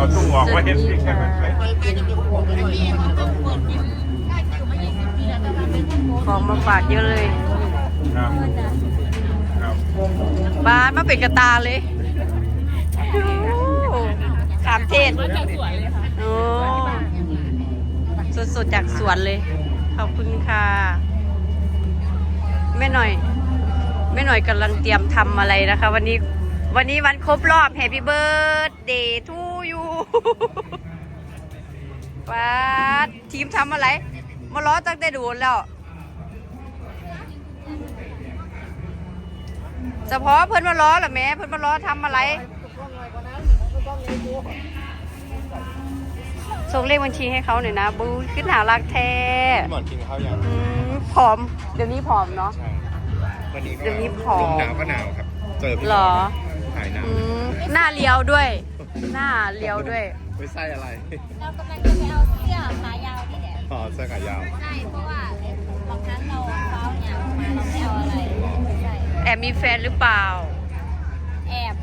เอาตู้ออกไว้เห็นสิกันมันไปของมาฝากเยอะเลยครับครับบ้านมาเป็นกระตาเลยโอ้ขามเทศโอ้สดๆจากสวนเลย ขอบคุณค่ะแม่หน่อยแม่หน่อยกำลังเตรียมทำอะไรนะคะ วันนี้วันนี้วันครบรอบ Happy Birthday to you ป้าดที มทำอะไร มาล้อตั้งแต่ดูนแล้ว เฉพาะเพื่อนมาล้อเหรอแม่เพื่อนมาล้อทำอะไร ส่งเลขบัญชีให้เขาหน่อยนะ บูขึ้นหารักแท้พี่หมอนกินข้าวยังอืมผอม เดี๋ยวนี้ผอมเนาะ ใช่วันนี้ก็เดี๋ยวนี้ผอม ลมหนาวก็หนาวครับ เจอพี่เหรอ หายหนาว อืมหน้าเลียวด้วย หน้าเลียวด้วย ไม่ใช่อะไร เรากำลังจะไปเอาเสื้อขายาวนี่แหละอ๋อเสื้อขายาว ใช่ เพราะว่าบางครั้งเราเฝ้าเนี่ยมาเราไม่เอาอะไรใช่แอบมีแฟนหรือเปล่า แอบ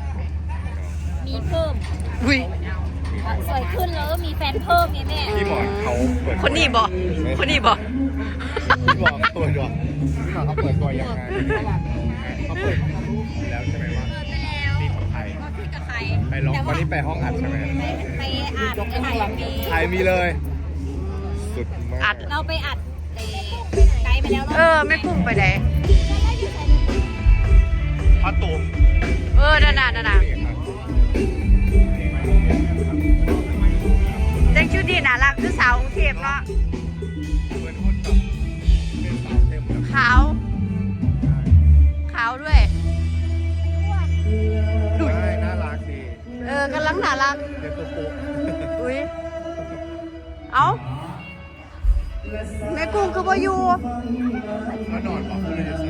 มีเพิ่มอุ้ยสวยขึ้นแล้วก็มีแฟนเพิ่มไงแม่พี่หมอนเขาเปิดคนนี้บอกคนนี้บอกพี่หมอนเปิดตัวพี่หมอนเขาเปิดตัวยังไงเขาเปิดแล้วใช่ไหม ไปลองวันนี้ไปห้องอัดใช่ไหมไปไปอ่านไปถ่ายมีไทยมีเลย สุดมากอัด เราไปอัดเอ่อไกด์ไปแล้วรบเออไม่กุ้งไปไหนพระตูมเออนั่นน่ะนั่นน่ะนี่ครับแต่งชุดดีน่ารักคือสาวกรุงเทพเนาะ เอาแม่กุ้งคือบ่อยู่เขานอนบอกเขาเลยจะใส่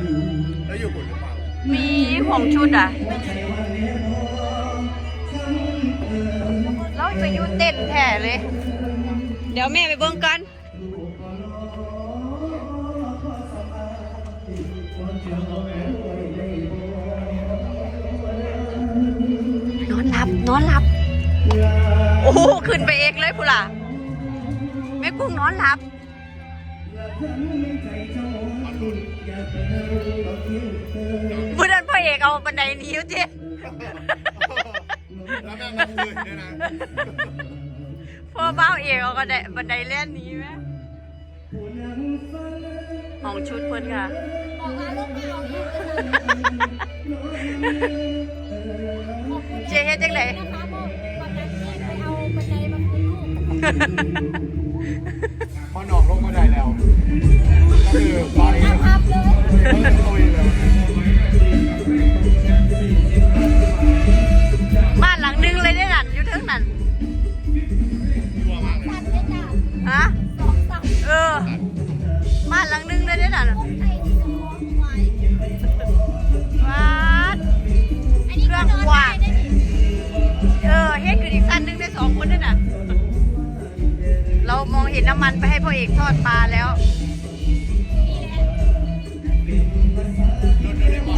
แล้วอยู่บุญหรือเปล่ามีห่วงชุดอะ เราไปอยู่เต้นแท้เลย เดี๋ยวแม่ไปเบิ่งกันนอนหลับ นอนหลับ โอ้โหขึ้นไปเองเลยพูล่ะ แม่กุ้งนอนหลับมื่อนั้นพ่อเอกเอาบันไดหนี้วเจ๊แล้วแม่มาคืนด้วยนะพ่อเบ้าเอกเอาบันไดบันไดเล่นหนี้ไหมห้องชุดเพิ่นค่ะบอกว่าลูกไม่เอาอยู่เจ๊เฮ็ดจังไดนะคะบอกวันนั้นที่ไปเอาบันไดมาคืนลูกพอหนอกลงมาได้แล้ว ก็คือตอนนี้ทำเลยเขาตุยแล้วบ้านหลังนึงเลยได้อนั่นอยู่เทิงนั่นยั่วมากเลยตัดเลยจ้ะฮะสองตัดเออ บ้านหลังนึงเลยได้อนั่นของไทยที่จะร้องไว้ว้าดอันนี้ก็นอนได้ได้ดิ เออเฮ็ดคืออีกสั้นหนึงได้สองคนด้วยน่ะเรา มองเห็นน้ำมันไปให้พ่อเอกทอดปลาแล้ว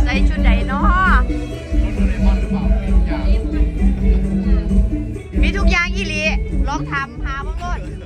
ใส่ชุดไหนเนาะรถโดเรมอนหรือเปล่าไม่รู้อย่างมีทุกอย่างอีหลีลองทำหาบ้างรถเ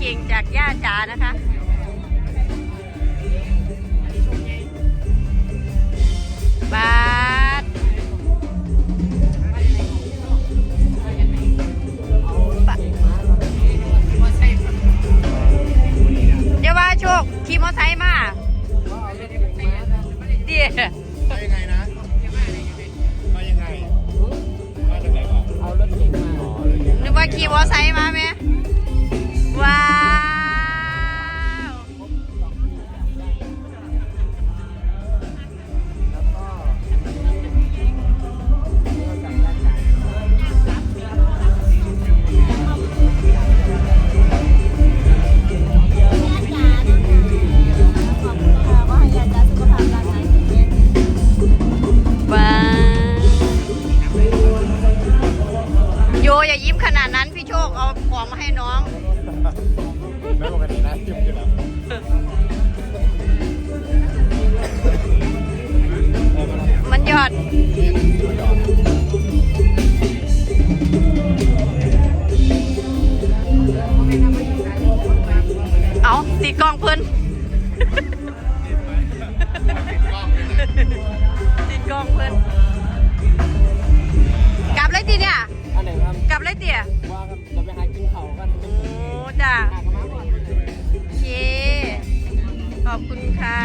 เก่งจากย่าจ๋านะคะ มันเอาติดกล้องเพิ่นติดกล้องเพิ่นกลับเลยตีเนี่ยอันไหนครับกลับเลยเตี๋ยว่ากันจะไปหากินเขากันโอ้จ้ะหาโอเคขอบคุณค่ะ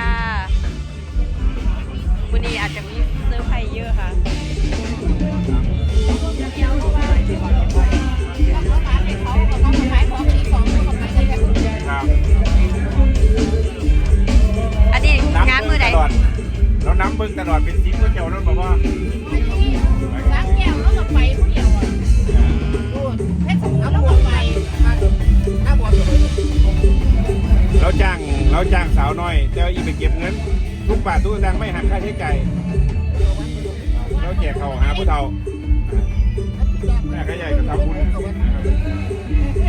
วันนี้อาจจะมี อร์ไพรส์เยอะค่ะครับอันนี้งานมือไหนตลอดเราน้ำเบิ้งตลอดเป็นซิปก็เจ้านั่นบอกว่าร้านแก้วแล้วก็ไปผู้เดียวอะเพชรเอาแล้วก็ไปเราจ้างเราจ้างสาวน้อยแต่ว่าอีไปเก็บเงิน ทุกบาททุกสตางค์ไม่หักค่าใช้จ่ายเรา แจกเขาหาผู้เฒ่าแม่ก็ใหญ่ก็ทำบุญ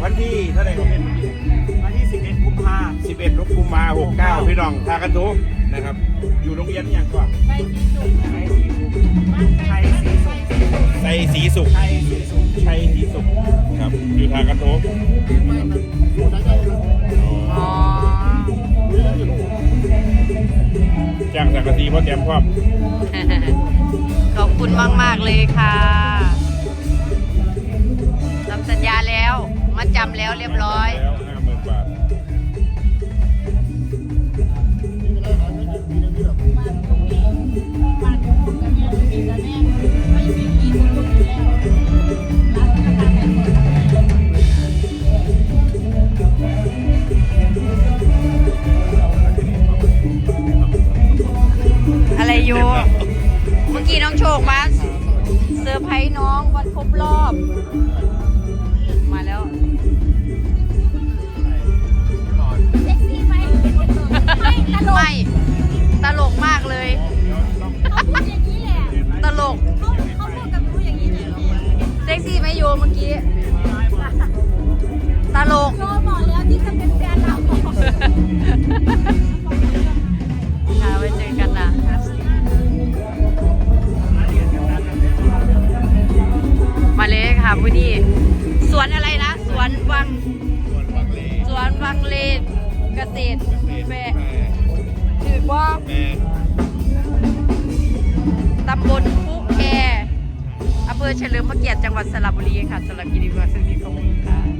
วันที่เท่าไหร่ก็เป็นวันที่ 11กุมภา11กุมภา69 พี่น้องทากันทุนะครับ อยู่โรงเรียนอย่างก่อนไที่สุดไทยสีสุดไทยสีสุขชัยสีสุขชัยสีสุขครับ อยู่ทากันทุอ๋อ จ้างสังกะสีเพราะแจมความขอบคุณมาก ๆ เลยค่ะทำสัญญาแล้ว มาจำแล้วเรียบร้อย คมาเซอร์ไพรส์น้องวันครบรอบ มาแล้วเซ็กซี่ไหมไม่ตลกไม่ตลกมากเลย เขาพูดอย่างนี้แหละตลกเขาเขาพูดกับหนูอย่างนี้เลยเซ็กซี่ไหมโยเมื่อกี้ ตลก โยบอกแล้วที่จะเป็นแฟนเรา ค่ะไว้เจอกัน ค่ะวันนี้สวนอะไรนะ สวนวัง ส่วนบางเลสวนวังเลนเกษตรเกษตรแฟแม่ร์ถือว่าแม่ตำบลผู้แคอำเภอเฉลิมพระเกียรติจังหวัดสระบุรีค่ะสำหรับกิริวาสวัสดีขอบคุณค่ะ